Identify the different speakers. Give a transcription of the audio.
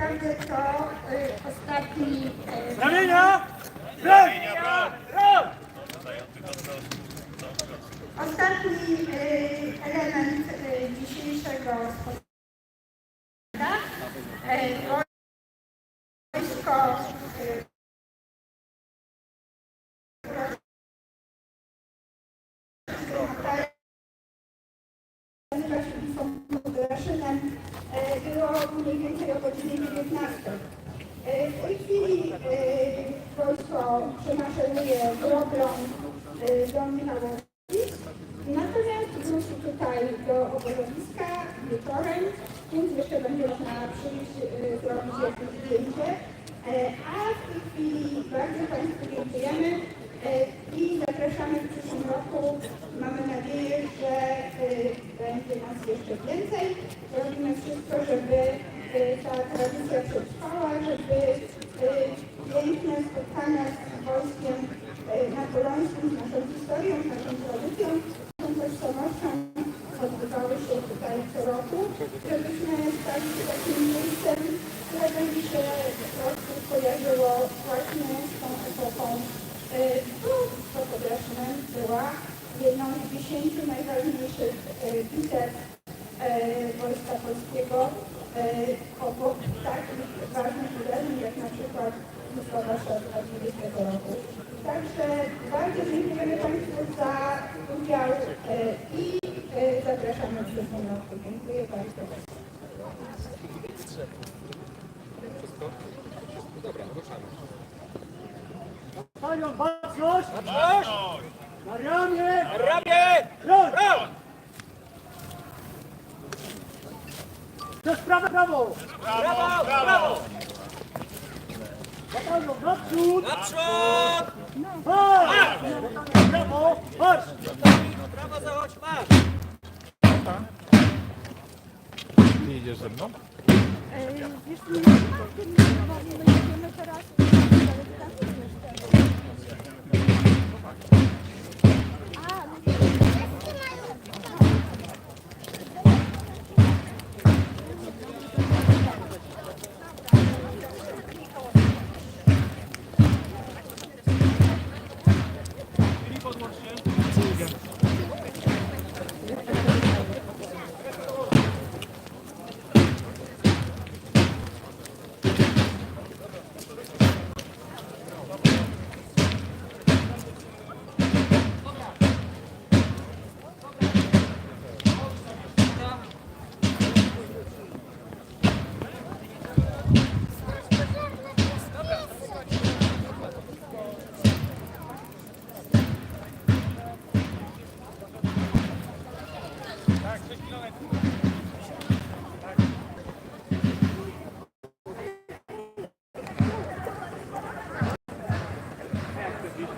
Speaker 1: naprawdę to y, ostatni... Y, Ramienia! Ramienia! Ostatni y, element dzisiejszego spotkania. Mniej więcej o godzinie 19. E, W tej chwili wojsko przemaszeruje drogą do Michałowic. Natomiast wróci tutaj do obozowiska wieczorem, więc jeszcze będzie można przyjść, zrobić jakieś zdjęcie. A w tej chwili bardzo Państwu dziękujemy i zapraszamy w przyszłym roku. Mamy nadzieję, że e, będzie nas jeszcze więcej. Wszystko, żeby e, ta tradycja przetrwała, żeby piękne spotkania z wojskiem e, napoleońskim, z naszą historią, z naszą tradycją, z tą tożsamością odbywały się tutaj co roku, żebyśmy stali się takim miejscem, które będzie się po prostu kojarzyło właśnie z tą epoką. E, Tu Podlesznem była jedną z dziesięciu najważniejszych bitew Polskiego e, obok takich ważnych wydarzeń jak na przykład Bitwa Warszawska 20 roku. Także bardzo dziękujemy Państwu za udział e, i e, zapraszamy przyszłym roku. Dziękuję bardzo.
Speaker 2: Panią baczność! Na ramię!
Speaker 3: Ramię!
Speaker 2: Krok!
Speaker 3: Prawo!
Speaker 2: To jest prawo, prawo!
Speaker 3: Prawo! Prawo!
Speaker 2: Za panią naprzód!
Speaker 3: Naprzód!
Speaker 2: Marsz! Prawo! Marsz!
Speaker 3: Prawo zachodź, masz!
Speaker 4: Ty idziesz ze mną?
Speaker 5: Wiesz, nie będziemy teraz